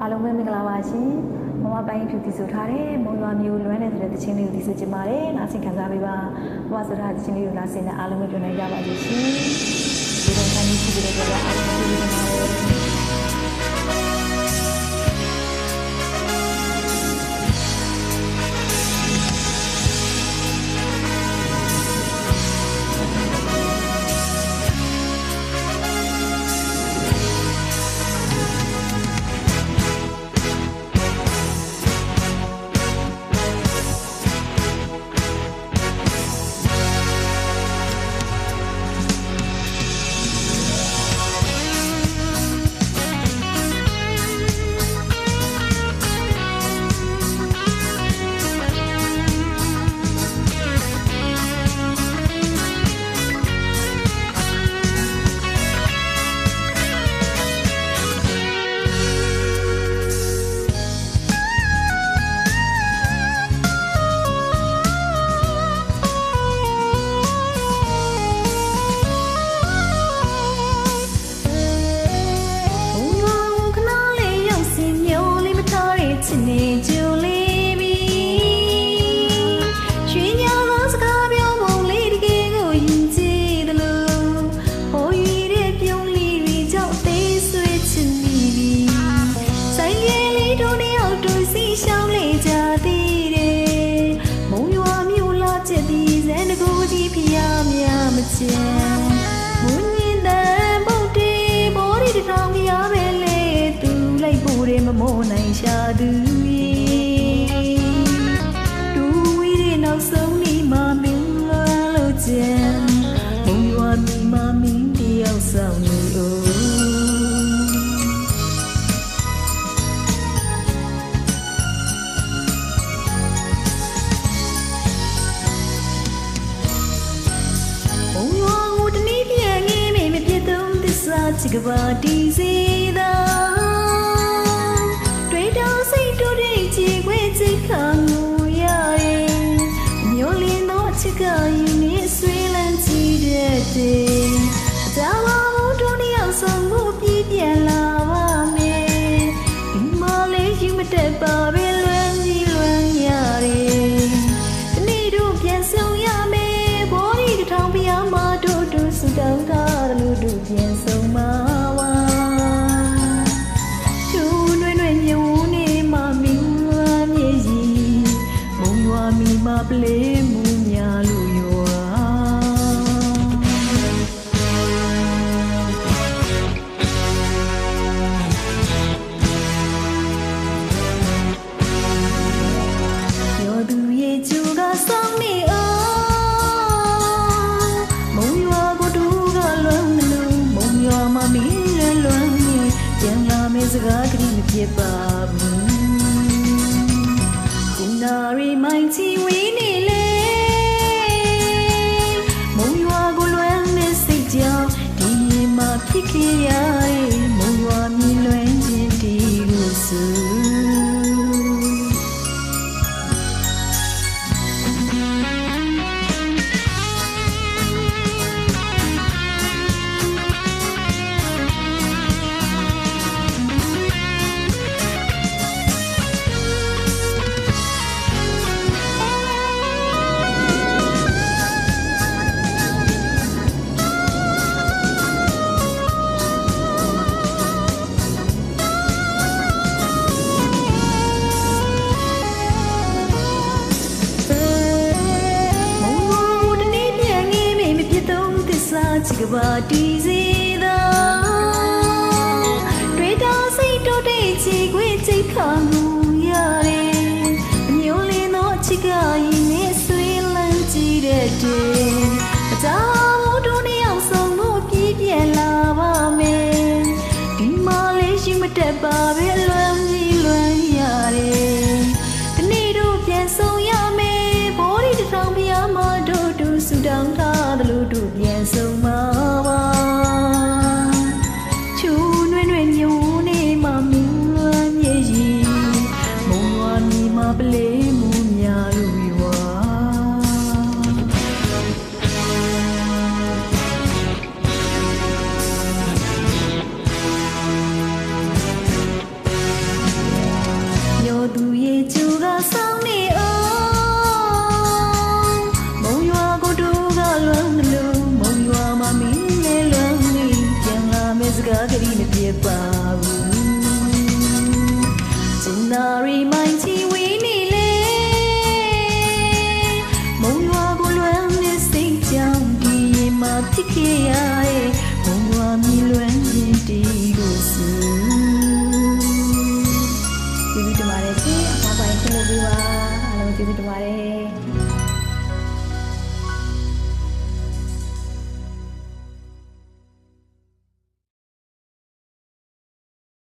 အားလုံးပဲမင်္ဂလာပါရှင်မမပိုင်းဖြူတည်ဆိုထားတဲ့မုံရွာမျိုးလွမ်းတဲ့ဆိုတဲ့တခြင်းလေးကိုတည်ဆိုချင်ပါတယ်နားဆင်ခံစားပေးပါမမဆိုထားတဲ့တခြင်းလေးကိုနားဆင်တဲ့အားလုံးပဲပြန်နိုင်ကြပါစေရှင်ဒီတော့ဆိုင်ကြီးကြည့်ကြတဲ့အားလုံးကိုကျေး များ စ္စာချစ်ကပါတီစီသာတွေ့တော့စိတ်တို့တဲ့ချီခွေးချိတ်ခါငူရရဲ့မျိုးလင်းတော့ချစ်ကယူနေဆွေးလန်းချီတဲ့တဲ့ဒါဝမှုတို့တယောက်ဆုံးမှုပြည့်ပြန်လာပါမယ်ဒီမလေးယူမတက်ပါပဲလွမ်းကြီးလွမ်းရတယ်ဒီနေ့တို့ပြန်ဆောင်ရမယ်ဘောဒီတစ်ထောင်ပြားမတို့တို့စတောင်းကားလို့တို့ပြန်ဆော ပြန်လာမယ့်စကားကလေးမဖြစ်ပါဘူးစင်နာရီ ချစ်ကပါတီစီသာတွေ့တော့စိတ်တို့တဲ့ချီခွေးချိတ်ခါမှုရတယ်အမျိုးလင်းသောချစ်ကရင်နဲ့ဆွေးလန်းကြည့်တဲ့တဲ့အကြောင်းတို့နှစ်ယောက်ဆုံးဖို့ပြည့်ပြည့်လာပါမယ်ဒီမလေးရှိမတက်ပါပဲလွမ်း ကားကလေးမပြေပါဘူးကျင်နာရီမိုင်းချီဝီနေလေမုံရွာကိုလွမ်းနေစိတ်ကြောင့်ဒီရင်မှာဖြစ်ခဲ့ရရဲ့မုံရွာမြည်လွမ်းရင်တီကိုစူကျေးဇူးတင်ပါတယ်ရှင်အမှားပိုင်းခွင့်လို့ပေးပါအားလုံးကျေးဇူးတင်ပါတယ်